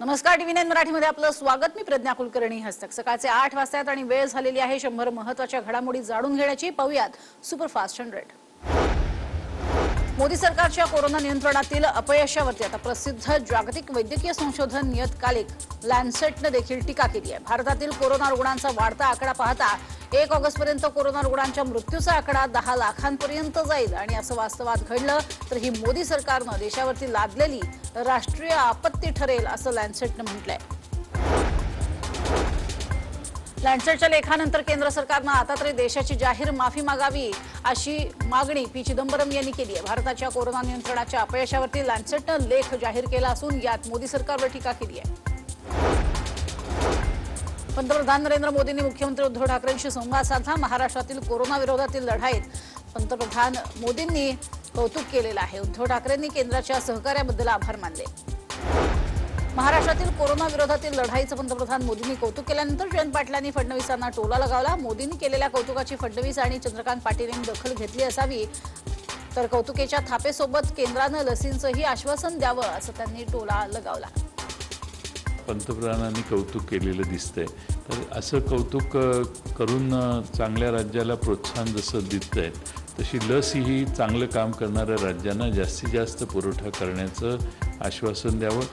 नमस्कार TV nine मराठीमध्ये आपलं स्वागत. मी प्रज्ञा कुलकर्णी हस्तक. सकाळचे आठ वाजतायत आणि वेळ झालेली आहे शंभर महत्त्वाच्या घडामोडी जाणून घेण्याची. पाहुयात सुपरफास्ट हंड्रेड मोदी सरकारच्या कोरोना नियंत्रणातील अपयशावरती आता प्रसिद्ध जागतिक वैद्यकीय संशोधन नियतकालिक लॅन्सेटनं देखील टीका केली आहे. भारतातील कोरोना रुग्णांचा वाढता आकडा पाहता एक ऑगस्टपर्यंत कोरोना रुग्णांच्या मृत्यूचा आकडा दहा लाखांपर्यंत जाईल. आणि असं वास्तवात घडलं तर ही मोदी सरकारनं देशावरती लादलेली राष्ट्रीय आपत्ती ठरेल असं लॅन्सेटनं म्हटलंय. लँडसेटच्या लेखानंतर केंद्र सरकारनं आता तरी देशाची जाहीर माफी मागावी अशी मागणी पी चिदंबरम यांनी केली आहे. भारताच्या कोरोना नियंत्रणाच्या अपयशावरती लॅन्सेटनं लेख जाहीर केला असून यात मोदी सरकारवर टीका केली आहे. पंतप्रधान नरेंद्र मोदींनी मुख्यमंत्री उद्धव ठाकरेंशी संवाद साधला. महाराष्ट्रातील कोरोना विरोधातील लढाईत पंतप्रधान मोदींनी कौतुक केलेलं आहे. उद्धव ठाकरेंनी केंद्राच्या सहकार्याबद्दल आभार मानले. महाराष्ट्रातील कोरोना विरोधातील लढाईचं पंतप्रधान मोदींनी कौतुक केल्यानंतर जयंत पाटलांनी फडणवीसांना टोला लगावला. मोदींनी केलेल्या कौतुकाची फडणवीस आणि चंद्रकांत पाटील यांनी दखल घेतली असावी. तर कौतुकेच्या थापेसोबत केंद्रानं लसींचंही आश्वासन द्यावं असं त्यांनी टोला लगावला. पंतप्रधानांनी कौतुक केलेलं दिसतंय. तर असं कौतुक करून चांगल्या राज्याला प्रोत्साहन जसं दिसतंय तशी लस ही चांगलं काम करणाऱ्या राज्यांना जास्तीत जास्त पुरवठा करण्याचं आश्वासन द्यावं.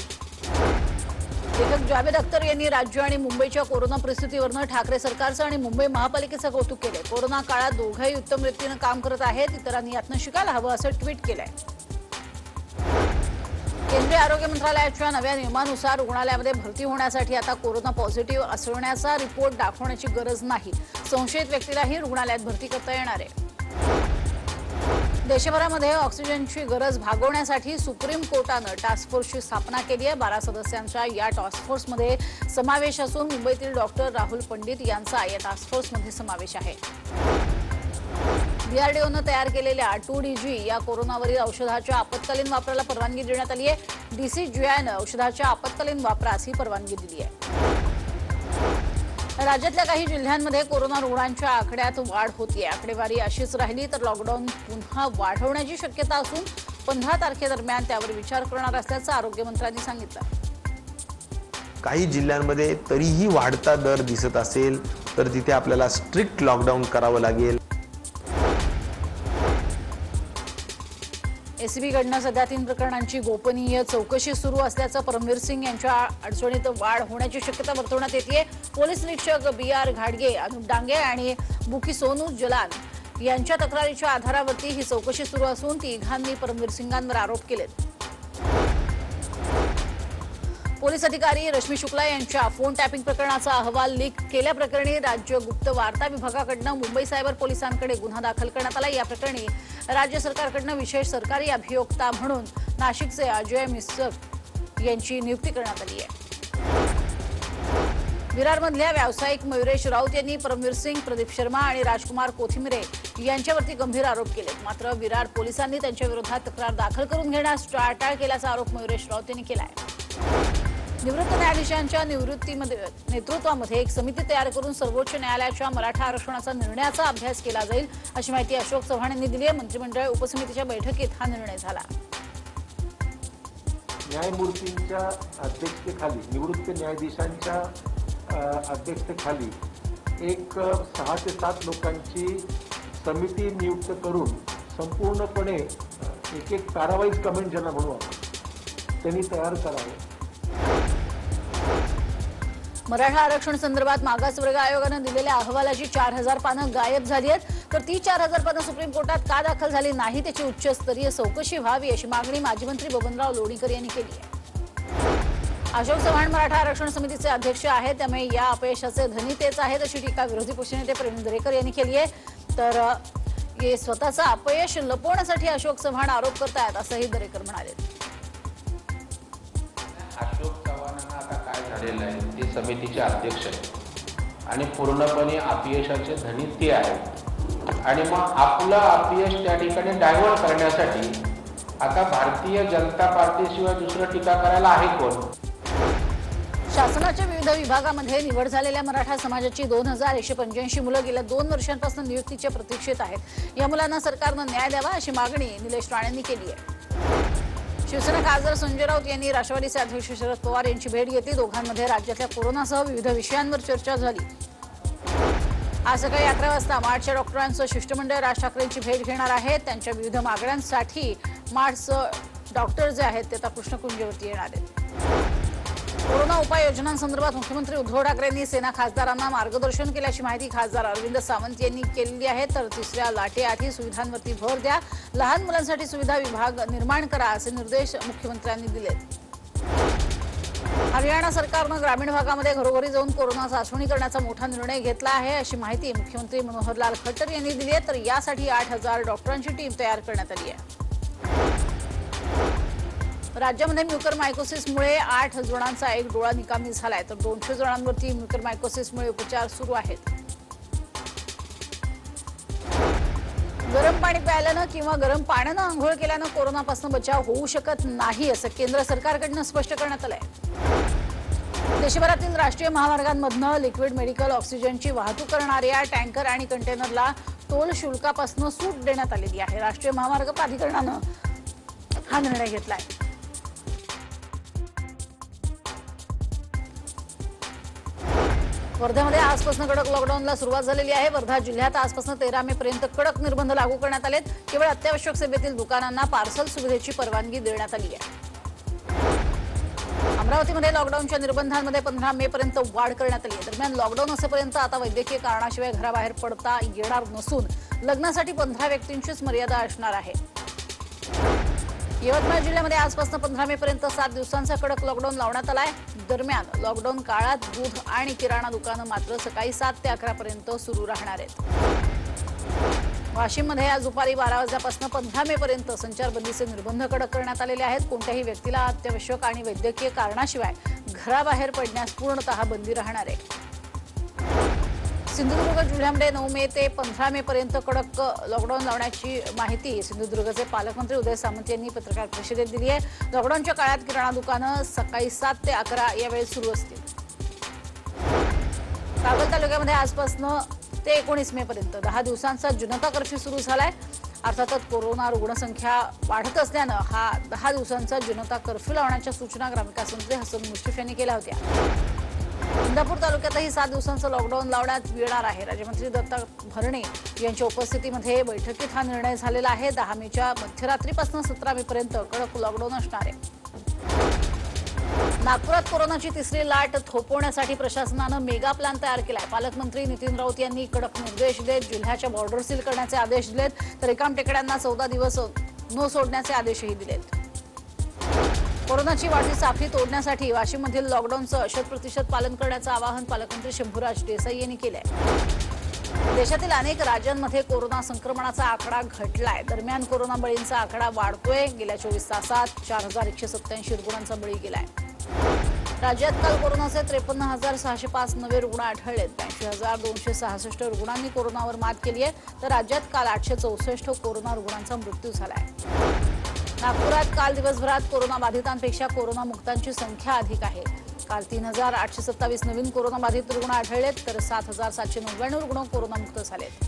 लेखक जावेद अख्तर यांनी राज्य आणि मुंबईच्या कोरोना परिस्थितीवरनं ठाकरे सरकारचं आणि मुंबई महापालिकेचं कौतुक केलंय. कोरोना काळात दोघंही उत्तम रीतीनं काम करत आहेत. इतरांनी यातनं शिकायला हवं असं ट्विट केलंय. केंद्रीय आरोग्य मंत्रालयाच्या नव्या नियमानुसार रुग्णालयामध्ये भरती होण्यासाठी आता कोरोना पॉझिटिव्ह असण्याचा रिपोर्ट दाखवण्याची गरज नाही. संशयित व्यक्तीलाही रुग्णालयात भरती करता येणार आहे. देशभरामध्ये ऑक्सिजनची गरज भागवण्यासाठी सुप्रीम कोर्टानं टास्क फोर्सची स्थापना केली आहे. बारा सदस्यांच्या या टास्क फोर्समध्ये समावेश असून मुंबईतील डॉक्टर राहुल पंडित यांचा या टास्क फोर्समध्ये समावेश आहे. डीआरडीओनं तयार केलेल्या टू डी जी या कोरोनावरील औषधाच्या आपत्कालीन वापराला परवानगी देण्यात आली आहे. डीसीजीआयनं औषधाच्या आपत्कालीन वापरास ही परवानगी दिली आहे. राज्यातल्या काही जिल्ह्यांमध्ये कोरोना रुग्णांच्या आकड्यात वाढ होतीये. आकडेवारी अशीच राहिली तर लॉकडाऊन पुन्हा वाढवण्याची शक्यता असून पंधरा तारखेदरम्यान त्यावर विचार करणार असल्याचं आरोग्यमंत्र्यांनी सांगितलं. काही जिल्ह्यांमध्ये तरीही वाढता दर दिसत असेल तर तिथे आपल्याला स्ट्रिक्ट लॉकडाऊन करावं लागेल. एसीबीकडनं सध्या तीन प्रकरणांची गोपनीय चौकशी सुरू असल्याचं परमवीर सिंग यांच्या अडचणीत वाढ होण्याची शक्यता वर्तवण्यात येते पोलीस निरीक्षक बी आर घाडगे अनुप डांगे आणि बुकी सोनू जलान यांच्या तक्रारीच्या आधारावरती ही चौकशी सुरू असून तिघांनी परमवीर सिंगांवर आरोप केलेत. पोलीस अधिकारी रश्मी शुक्ला यांच्या फोन टॅपिंग प्रकरणाचा अहवाल लीक केल्याप्रकरणी राज्य गुप्त वार्ता विभागाकडनं मुंबई सायबर पोलिसांकडे गुन्हा दाखल करण्यात आला. या प्रकरणी राज्य सरकारकडनं विशेष सरकारी अभियोक्ता म्हणून नाशिकचे अजय मिसक यांची नियुक्ती करण्यात आली आहे. विरारमधल्या व्यावसायिक मयुरेश राऊत यांनी परमवीर सिंग प्रदीप शर्मा आणि राजकुमार कोथिमिरे यांच्यावरती गंभीर आरोप केले. मात्र विरार पोलिसांनी त्यांच्या विरोधात तक्रार दाखल करून घेण्यास टाळटाळ केल्याचा आरोप मयुरेश राऊत यांनी केला आहे निवृत्त न्यायाधीशांच्या निवृत्तीमध्ये नेतृत्वामध्ये एक समिती तयार करून सर्वोच्च न्यायालयाच्या मराठा आरक्षणाचा निर्णयाचा अभ्यास केला जाईल अशी माहिती अशोक चव्हाण यांनी दिली आहे. मंत्रिमंडळ उपसमितीच्या बैठकीत हा निर्णय झाला. न्यायमूर्तींच्या अध्यक्षतेखाली निवृत्त न्यायाधीशांच्या अध्यक्षतेखाली एक सहा ते सात लोकांची समिती नियुक्त करून संपूर्णपणे एक एक पॅरावाईज कमेंट ज्यांना म्हणू आपण त्यांनी तयार करावं. मराठा आरक्षण संदर्भात मागासवर्ग आयोगानं दिलेल्या अहवालाची चार हजार पानं गायब झाली आहेत. तर ती चार हजार पानं सुप्रीम कोर्टात का दाखल झाली नाही त्याची उच्चस्तरीय चौकशी व्हावी अशी मागणी माजी मंत्री बबनराव लोणीकर यांनी केली आहे. अशोक चव्हाण मराठा आरक्षण समितीचे अध्यक्ष आहेत त्यामुळे या अपयशाचे धनी तेच आहेत अशी टीका विरोधी पक्षनेते प्रवीण दरेकर यांनी केली आहे. तर हे स्वतःचं अपयश लपवण्यासाठी अशोक चव्हाण आरोप करतायत असंही दरेकर म्हणाले. झालेलं आहे. ते समितीचे अध्यक्ष आहेत. आणि पूर्णपणे अपयशाचे धनी ते आहेत. आणि मग आपलं अपयश त्या ठिकाणी डायव्हर्ट करण्यासाठी आता भारतीय जनता पार्टीशिवाय दुसरं टीका करायला आहे कोण? शासनाच्या विविध विभागामध्ये निवड झालेल्या मराठा समाजाची दोन हजार एकशे पंच्याऐंशी मुलं गेल्या दोन वर्षांपासून नियुक्तीच्या प्रतीक्षेत आहेत. या मुलांना सरकारनं न्याय द्यावा अशी मागणी निलेश राणेंनी केली आहे. शिवसेना खासदार संजय राऊत यांनी राष्ट्रवादीचे अध्यक्ष शरद पवार यांची भेट घेतली. दोघांमध्ये राज्यातल्या कोरोनासह विविध विषयांवर चर्चा झाली. आज सकाळी अकरा वाजता मार्चच्या डॉक्टरांचं शिष्टमंडळ राज ठाकरेंची भेट घेणार आहे. त्यांच्या विविध मागण्यांसाठी मार्चचं डॉक्टर जे आहेत ते आता कृष्णकुंजवरती येणार आहेत. कोरोना उपाययोजनांसंदर्भात मुख्यमंत्री उद्धव ठाकरेंनी सेना खासदारांना मार्गदर्शन केल्याची माहिती खासदार अरविंद सावंत यांनी केलेली आहे. तर तिसऱ्या लाटेआधी सुविधांवरती भर द्या. लहान मुलांसाठी सुविधा विभाग निर्माण करा असे निर्देश मुख्यमंत्र्यांनी दिलेत. हरियाणा सरकारनं ग्रामीण भागामध्ये घरोघरी जाऊन कोरोना चाचणी करण्याचा मोठा निर्णय घेतला आहे अशी माहिती मुख्यमंत्री मनोहरलाल खट्टर यांनी दिली आहे. तर यासाठी आठ हजार डॉक्टरांची टीम तयार करण्यात आली आहे. राज्यामध्ये म्युकर मायकोसिसमुळे आठ जणांचा एक डोळा निकामी झालाय तर दोनशे जणांवरती म्युकर मायकोसिसमुळे उपचार सुरू आहेत. गरम पाणी प्यायल्यानं किंवा गरम पाण्यानं आंघोळ केल्यानं कोरोनापासून बचाव होऊ शकत नाही असं केंद्र सरकारकडनं स्पष्ट करण्यात आलंय. देशभरातील राष्ट्रीय महामार्गांमधनं लिक्विड मेडिकल ऑक्सिजनची वाहतूक करणाऱ्या टँकर आणि कंटेनरला टोल शुल्कापासून सूट देण्यात आलेली आहे. राष्ट्रीय महामार्ग प्राधिकरणानं हा निर्णय घेतलाय. वर्ध्यामध्ये आजपासून कडक लॉकडाऊनला सुरुवात झालेली आहे. वर्धा जिल्ह्यात आजपासून तेरा मे पर्यंत कडक निर्बंध लागू करण्यात आलेत. केवळ अत्यावश्यक सेवेतील दुकानांना पार्सल सुविधेची परवानगी देण्यात आली आहे. अमरावतीमध्ये लॉकडाऊनच्या निर्बंधांमध्ये पंधरा मे पर्यंत वाढ करण्यात आली आहे. दरम्यान लॉकडाऊन असेपर्यंत आता वैद्यकीय कारणाशिवाय घराबाहेर पडता येणार नसून लग्नासाठी पंधरा व्यक्तींचीच मर्यादा असणार आहे. यवतमाळ जिल्ह्यामध्ये आजपासून पंधरा मे पर्यंत सात दिवसांचा कडक लॉकडाऊन लावण्यात आलाय. दरम्यान लॉकडाऊन काळात दूध आणि किराणा दुकानं मात्र सकाळी सात ते अकरा पर्यंत सुरू राहणार आहेत. वाशिममध्ये आज दुपारी बारा वाजल्यापासून पंधरा मे पर्यंत संचारबंदीचे निर्बंध कडक करण्यात आलेले आहेत. कोणत्याही व्यक्तीला अत्यावश्यक आणि वैद्यकीय कारणाशिवाय घराबाहेर पडण्यास पूर्णतः बंदी राहणार आहे. सिंधुदुर्ग जिल्ह्यामध्ये नऊ मे ते पंधरा मे पर्यंत कडक लॉकडाऊन लावण्याची माहिती सिंधुदुर्गचे पालकमंत्री उदय सामंत यांनी पत्रकार परिषदेत दिली आहे. लॉकडाऊनच्या काळात किराणा दुकानं सकाळी सात ते अकरा या वेळेत सुरू असतील. कागल तालुक्यामध्ये आजपासून ते एकोणीस मे पर्यंत दहा दिवसांचा जनता कर्फ्यू सुरू झालाय. अर्थातच कोरोना रुग्णसंख्या वाढत असल्यानं हा दहा दिवसांचा जनता कर्फ्यू लावण्याच्या सूचना ग्रामविकास मंत्री हसन मुश्रीफ यांनी केल्या होत्या. इंदापूर तालुक्यातही सात दिवसांचं लॉकडाऊन लावण्यात येणार आहे. राज्यमंत्री दत्ता भरणे यांच्या उपस्थितीमध्ये बैठकीत हा निर्णय झालेला आहे. दहा मेच्या मध्यरात्रीपासून सतरा मे पर्यंत कडक लॉकडाऊन असणार आहे. नागपुरात कोरोनाची तिसरी लाट थोपवण्यासाठी प्रशासनानं मेगा प्लॅन तयार केलाय. पालकमंत्री नितीन राऊत यांनी कडक निर्देश देत जिल्ह्याच्या बॉर्डर सील करण्याचे आदेश दिलेत. तर एकाम टेकड्यांना चौदा दिवस न सोडण्याचे आदेशही दिलेत. कोरोनाची वाढती साखळी तोडण्यासाठी वाशिममधील लॉकडाऊनचं शत प्रतिशत पालन करण्याचं आवाहन पालकमंत्री शंभूराज देसाई यांनी केलंय. देशातील अनेक राज्यांमध्ये कोरोना संक्रमणाचा आकडा घटलाय. दरम्यान कोरोना बळींचा आकडा वाढतोय. गेल्या चोवीस तासात चार हजार एकशे सत्याऐंशी रुग्णांचा बळी गेलाय. राज्यात काल कोरोनाचे त्रेपन्न हजार सहाशे पाच नवे रुग्ण आढळलेत. ब्याऐंशी हजार दोनशे सहासष्ट रुग्णांनी कोरोनावर मात केली आहे तर राज्यात काल आठशे चौसष्ट कोरोना रुग्णांचा मृत्यू झाला आहे नागपुरात काल दिवसभरात कोरोना बाधितांपेक्षा कोरोना मुक्तांची संख्या अधिक आहे. काल तीन हजार आठशे सत्तावीस नवीन कोरोनाबाधित रुग्ण आढळलेत तर सात हजार सातशे नव्याण्णव रुग्ण कोरोनामुक्त झालेत.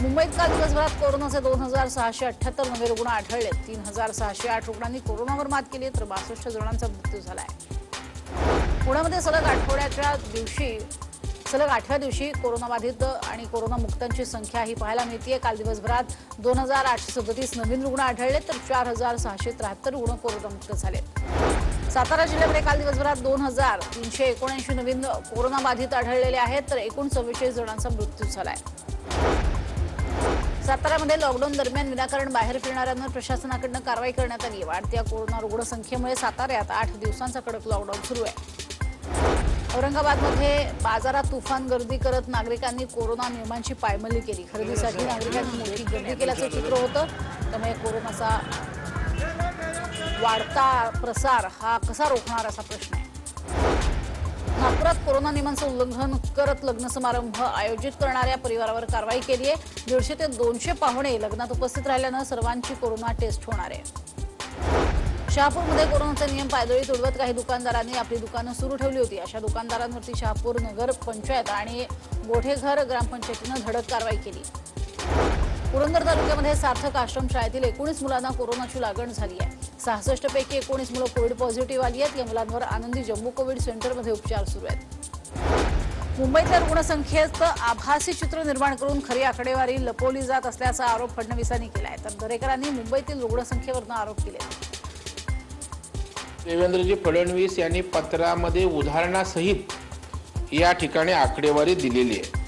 मुंबईत काल दिवसभरात कोरोनाचे दोन हजार सहाशे अठ्ठ्याहत्तर नवे रुग्ण आढळलेत. तीन हजार सहाशे आठ रुग्णांनी कोरोनावर मात केली तर बासष्ट जणांचा मृत्यू झालाय. पुण्यामध्ये सलग आठवड्याच्या दिवशी सलग आठव्या दिवशी कोरोनाबाधित आणि कोरोनामुक्तांची संख्या ही पाहायला मिळतीये. काल दिवसभरात दोन हजार आठशे सदतीस नवीन रुग्ण आढळले तर चार हजार सहाशे त्र्याहत्तर रुग्ण कोरोनामुक्त झाले. सातारा जिल्ह्यामध्ये काल दिवसभरात दोन हजार तीनशे एकोणऐंशी नवीन कोरोनाबाधित आढळलेले आहेत तर एकूण चव्वेचाळीस जणांचा मृत्यू झालाय. साताऱ्यामध्ये लॉकडाऊन दरम्यान विनाकारण बाहेर फिरणाऱ्यांवर प्रशासनाकडनं कारवाई करण्यात आली आहे वाढत्या कोरोना रुग्णसंख्येमुळे साताऱ्यात आठ दिवसांचा कडक लॉकडाऊन सुरू आहे. औरंगाबादमध्ये बाजारात तुफान गर्दी करत नागरिकांनी कोरोना नियमांची पायमल्ली केली. खरेदीसाठी नागरिकांनी मोठी गर्दी केल्याचं चित्र होतं. त्यामुळे कोरोनाचा वाढता प्रसार हा कसा रोखणार असा प्रश्न आहे. नागपुरात कोरोना नियमांचं उल्लंघन करत लग्न समारंभ आयोजित करणाऱ्या परिवारावर कारवाई केली आहे दीडशे ते दोनशे पाहुणे लग्नात उपस्थित राहिल्यानं सर्वांची कोरोना टेस्ट होणार आहे. शहापूरमध्ये कोरोनाचे नियम पायदळी तुडवत काही दुकानदारांनी आपली दुकानं सुरू ठेवली होती. अशा दुकानदारांवरती शहापूर नगर पंचायत आणि गोठेघर ग्रामपंचायतीनं धडक कारवाई केली. पुरंदर तालुक्यामध्ये सार्थक आश्रम शाळेतील एकोणीस मुलांना कोरोनाची लागण झाली आहे. सहासष्ट पैकी एकोणीस मुलं कोविड पॉझिटिव्ह आली आहेत. या मुलांवर आनंदी जम्मू कोविड सेंटरमध्ये उपचार सुरू आहेत. मुंबईतल्या रुग्णसंख्येत आभासी चित्र निर्माण करून खरी आकडेवारी लपवली जात असल्याचा आरोप फडणवीसांनी केला आहे तर दरेकरांनी मुंबईतील रुग्णसंख्येवरनं आरोप केले. देवेंद्रजी फडणवीस यांनी पत्रामध्ये उदाहरणासहित या ठिकाणी आकडेवारी दिलेली आहे.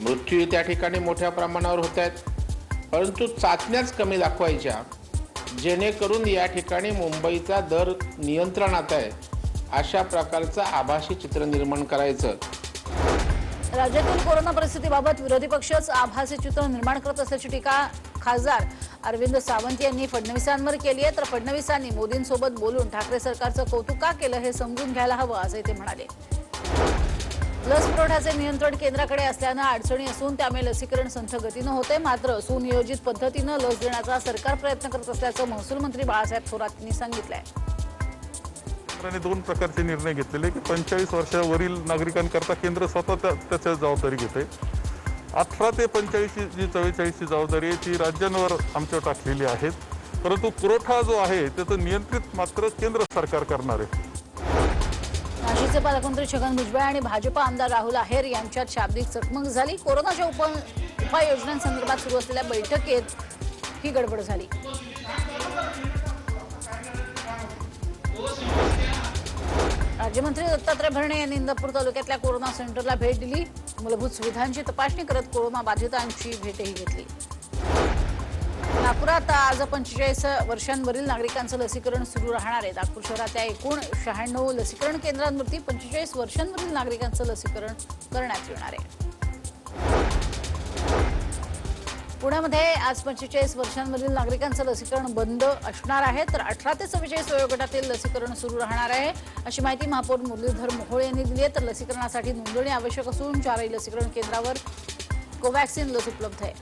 मृत्यू त्या ठिकाणी मोठ्या प्रमाणावर होत आहेत. परंतु चाचण्याच कमी दाखवायच्या जेणेकरून या ठिकाणी मुंबईचा दर नियंत्रणात आहे अशा प्रकारचं आभासी चित्र निर्माण करायचं. राज्यातील कोरोना परिस्थितीबाबत विरोधी पक्षच आभासी चित्र निर्माण करत असल्याची टीका खासदार अरविंद सावंत यांनी फडणवीसांवर केली आहे. तर फडणवीसांनी मोदींसोबत बोलून ठाकरे सरकारचं कौतुक का केलं हे समजून घ्यायला हवं असंही ते म्हणाले. लस पुरवठ्याचे नियंत्रण केंद्राकडे असल्यानं अडचणी असून त्यामुळे लसीकरण संथ गतीनं होते. मात्र सुनियोजित पद्धतीनं लस देण्याचा सरकार प्रयत्न करत असल्याचं महसूल मंत्री बाळासाहेब थोरात यांनी सांगितलंय. केंद्राने दोन प्रकारचे निर्णय घेतलेले की पंचेचाळीस वर्षावरील नागरिकांकरता केंद्र स्वतः त्याच्या जबाबदारी घेते. अठरा ते पंच्याऐंशी जी चव्वेचाळीसची जबाबदारी आहे ती राज्यांवर आमच्यावर टाकलेली आहे परंतु पुरवठा जो आहे त्याचं नियंत्रित मात्र केंद्र सरकार करणार आहे. नाशिकचे पालकमंत्री छगन भुजबळ आणि भाजपा आमदार राहुल आहेर यांच्यात शाब्दिक चकमक झाली. कोरोनाच्या उप उपाययोजनांसंदर्भात सुरू असलेल्या बैठकीत ही गडबड झाली. राज्यमंत्री दत्तात्रय भरणे यांनी इंदापूर तालुक्यातल्या कोरोना सेंटरला भेट दिली. मूलभूत सुविधांची तपासणी करत कोरोना बाधितांची भेटही घेतली. नागपुरात आज पंचेचाळीस वर्षांवरील नागरिकांचं लसीकरण सुरू राहणार आहे. नागपूर शहरातल्या एकूण शहाण्णव लसीकरण केंद्रांवरती पंचेचाळीस वर्षांवरील नागरिकांचं लसीकरण करण्यात येणार आहे. पुण्यामध्ये आज पंचेचाळीस वर्षांमधील नागरिकांचं लसीकरण बंद असणार आहे. तर अठरा ते चव्वेचाळीस वयोगटातील लसीकरण सुरू राहणार आहे. अशी माहिती महापौर मुरलीधर मोहोळ यांनी दिली आहे. तर लसीकरणासाठी नोंदणी आवश्यक असून चारही लसीकरण केंद्रावर कोवॅक्सिन लस उपलब्ध आहे.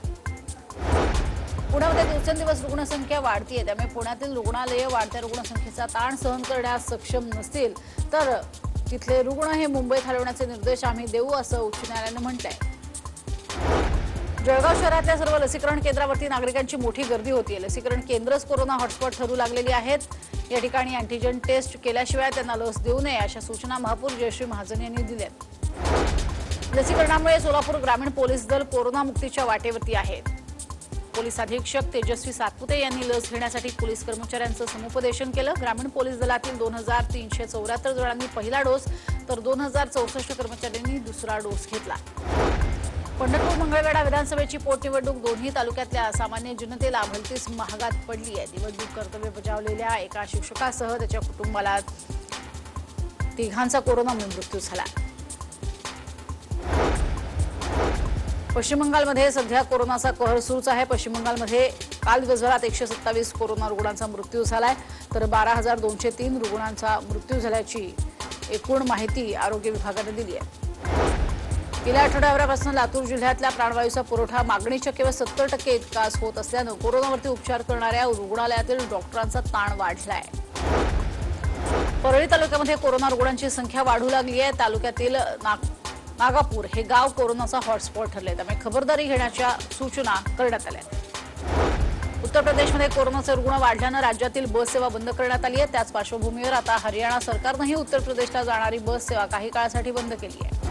पुण्यामध्ये दिवसेंदिवस रुग्णसंख्या वाढतीये त्यामुळे पुण्यातील रुग्णालये वाढत्या रुग्णसंख्येचा ताण सहन करण्यास सक्षम नसतील. तर तिथले रुग्ण हे मुंबईत हलवण्याचे निर्देश आम्ही देऊ असं उच्च न्यायालयानं म्हटलंय. जळगाव शहरातल्या सर्व लसीकरण केंद्रावरती नागरिकांची मोठी गर्दी होती लसीकरण केंद्रच कोरोना हॉटस्पॉट ठरू लागलेली आहेत. या ठिकाणी अँटीजन टेस्ट केल्याशिवाय त्यांना लस देऊ नये अशा सूचना महापौर जयश्री महाजन यांनी दिल्यात. लसीकरणामुळे सोलापूर ग्रामीण पोलीस दल कोरोनामुक्तीच्या वाटेवरती आहे. पोलीस अधीक्षक तेजस्वी सातपुते यांनी लस घेण्यासाठी पोलीस कर्मचाऱ्यांचं समुपदेशन केलं. ग्रामीण पोलीस दलातील दोन हजार तीनशे चौऱ्याहत्तर जणांनी पहिला डोस तर दोन हजार चौसष्ट कर्मचाऱ्यांनी दुसरा डोस घेतला. पंढरपूर मंगळवेढा विधानसभेची पोटनिवडणूक दोन्ही तालुक्यातल्या सामान्य जनतेला भलतीच महागात पडली आहे. निवडणूक कर्तव्य बजावलेल्या एका शिक्षकासह त्याच्या कुटुंबाला तिघांचा कोरोनामुळे मृत्यू झाला. पश्चिम बंगालमध्ये सध्या कोरोनाचा कहर सुरूच आहे. पश्चिम बंगालमध्ये काल दिवसभरात एकशे सत्तावीस कोरोना रुग्णांचा मृत्यू झालाय. तर बारा हजार दोनशे तीन रुग्णांचा मृत्यू झाल्याची एकूण माहिती आरोग्य विभागाने दिली आहे. गेल्या आठवड्याभरापासून लातूर जिल्ह्यातल्या प्राणवायूचा पुरवठा मागणीच्या केवळ सत्तर टक्के इतकाच होत असल्यानं कोरोनावरती उपचार करणाऱ्या रुग्णालयातील डॉक्टरांचा ताण वाढलाय. परळी तालुक्यामध्ये कोरोना रुग्णांची संख्या वाढू लागली आहे. तालुक्यातील नाग नागापूर हे गाव कोरोनाचा हॉटस्पॉट ठरले त्यामुळे खबरदारी घेण्याच्या सूचना करण्यात आल्या उत्तर प्रदेशमध्ये कोरोनाचे रुग्ण वाढल्यानं राज्यातील बस सेवा बंद करण्यात आली आहे. त्याच पार्श्वभूमीवर आता हरियाणा सरकारनंही उत्तर प्रदेशला जाणारी बस सेवा काही काळासाठी बंद केली आहे.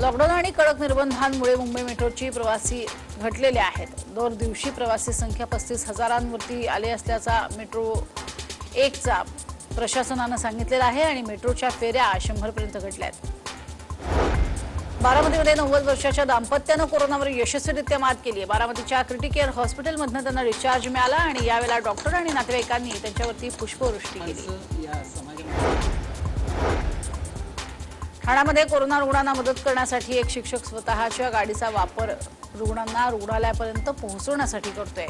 लॉकडाऊन आणि कडक निर्बंधांमुळे मुंबई मेट्रोची प्रवासी घटलेले आहेत. दर दिवशी प्रवासी संख्या पस्तीस हजारांवरती आले असल्याचा मेट्रो एकचा प्रशासनानं सांगितलेला आहे आणि मेट्रोच्या फेऱ्या शंभरपर्यंत घटल्या आहेत. बारामतीमध्ये नव्वद वर्षाच्या दाम्पत्यानं कोरोनावर यशस्वीरित्या मात केली आहे. बारामतीच्या क्रिटिकेअर हॉस्पिटलमधनं त्यांना डिस्चार्ज मिळाला आणि यावेळेला डॉक्टर आणि नातेवाईकांनी त्यांच्यावरती पुष्पवृष्टी केली. ठाण्यामध्ये कोरोना रुग्णांना मदत करण्यासाठी एक शिक्षक स्वतःच्या गाडीचा वापर रुग्णांना रुग्णालयापर्यंत पोहोचवण्यासाठी करतोय.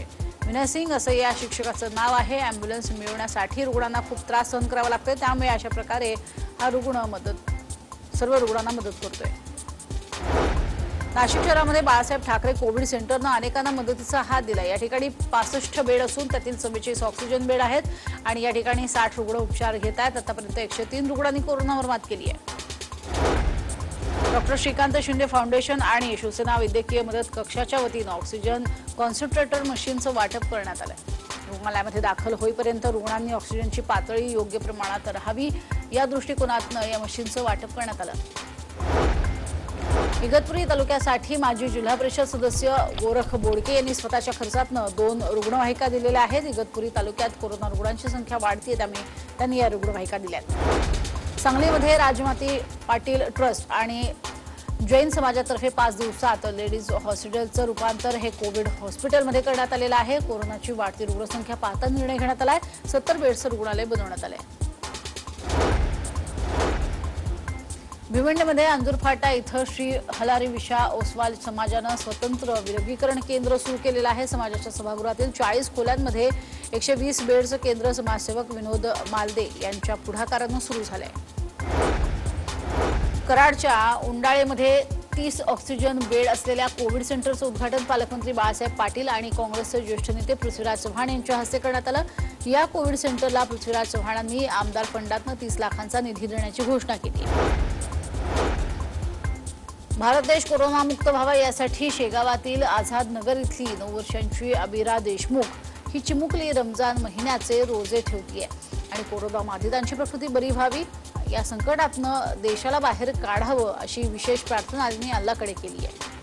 विनय सिंग असं या शिक्षकाचं नाव आहे. अँब्युलन्स मिळवण्यासाठी रुग्णांना खूप त्रास सहन करावा लागतोय. त्यामुळे अशा प्रकारे हा रुग्ण मदत सर्व रुग्णांना मदत करतोय. नाशिक शहरामध्ये बाळासाहेब ठाकरे कोविड सेंटरनं अनेकांना मदतीचा हात दिला. या ठिकाणी पासष्ट बेड असून त्यातील चव्वेचाळीस ऑक्सिजन बेड आहेत आणि या ठिकाणी साठ रुग्ण उपचार घेत आहेत आतापर्यंत एकशे तीन रुग्णांनी कोरोनावर मात केली आहे. डॉक्टर श्रीकांत शिंदे फाउंडेशन आणि शिवसेना वैद्यकीय मदत कक्षाच्या वतीनं ऑक्सिजन कॉन्सन्ट्रेटर मशीनचं वाटप करण्यात आलं रुग्णालयामध्ये दाखल होईपर्यंत रुग्णांनी ऑक्सिजनची पातळी योग्य प्रमाणात राहावी या दृष्टिकोनातनं या मशीनचं वाटप करण्यात आलं. इगतपुरी तालुक्यासाठी माजी जिल्हा परिषद सदस्य गोरख बोडके यांनी स्वतःच्या खर्चातनं दोन रुग्णवाहिका दिलेल्या आहेत. इगतपुरी तालुक्यात कोरोना रुग्णांची संख्या वाढतीये त्यामुळे त्यांनी या रुग्णवाहिका दिल्यात सांगलीमध्ये राजमाती पाटील ट्रस्ट आणि जैन समाजातर्फे पाच दिवसात लेडीज हॉस्पिटलचं रूपांतर हे कोविड हॉस्पिटलमध्ये करण्यात आलेलं आहे. कोरोनाची वाढती रुग्णसंख्या पाहता निर्णय घेण्यात आला आहे सत्तर बेडचं रुग्णालय बनवण्यात आलं आहे भिवंडीमध्ये अंजूरफाटा इथं श्री हलारी विशा ओसवाल समाजानं स्वतंत्र विलगीकरण केंद्र सुरू केलेलं आहे. समाजाच्या सभागृहातील चाळीस खोल्यांमध्ये एकशे वीस बेडचं केंद्र समाजसेवक विनोद मालदे यांच्या पुढाकारानं सुरू झालंय. कराडच्या उंडाळेमध्ये तीस ऑक्सिजन बेड असलेल्या कोविड सेंटरचं उद्घाटन पालकमंत्री बाळासाहेब पाटील आणि काँग्रेसचे ज्येष्ठ नेते पृथ्वीराज चव्हाण यांच्या हस्ते करण्यात आलं. या कोविड सेंटरला पृथ्वीराज चव्हाणांनी आमदार फंडातनं तीस लाखांचा निधी देण्याची घोषणा केली. भारत देश कोरोनामुक्त व्हावा यासाठी शेगावातील आझाद नगर इथली नऊ वर्षांची अबिरा देशमुख ही चिमुकली रमजान महिन्याचे रोजे ठेवतीये. आणि कोरोना बाधितांची प्रकृती बरी व्हावी या संकटातनं देशाला बाहेर काढावं अशी विशेष प्रार्थना त्यांनी अल्लाकडे केली आहे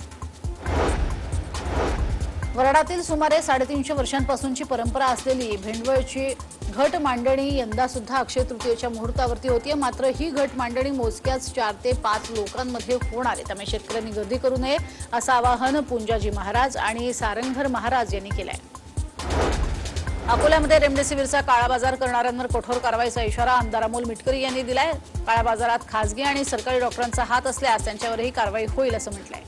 वराडातील सुमारे साडेतीनशे वर्षांपासूनची परंपरा असलेली भेंडवळची घट मांडणी यंदा सुद्धा अक्षय तृतीयेच्या मुहूर्तावरती होतीये. मात्र ही घट मांडणी मोजक्याच चार ते पाच लोकांमध्ये होणार आहे. त्यामुळे शेतकऱ्यांनी गर्दी करू नये असं आवाहन पुंजाजी महाराज आणि सारंगधर महाराज यांनी केलंय. अकोल्यामध्ये रेमडेसिवीरचा काळा बाजार करणाऱ्यांवर कठोर कारवाईचा इशारा आमदार अमोल मिटकरी यांनी दिलाय. काळ्या बाजारात खासगी आणि सरकारी डॉक्टरांचा हात असल्यास त्यांच्यावरही कारवाई होईल असं म्हटलंय.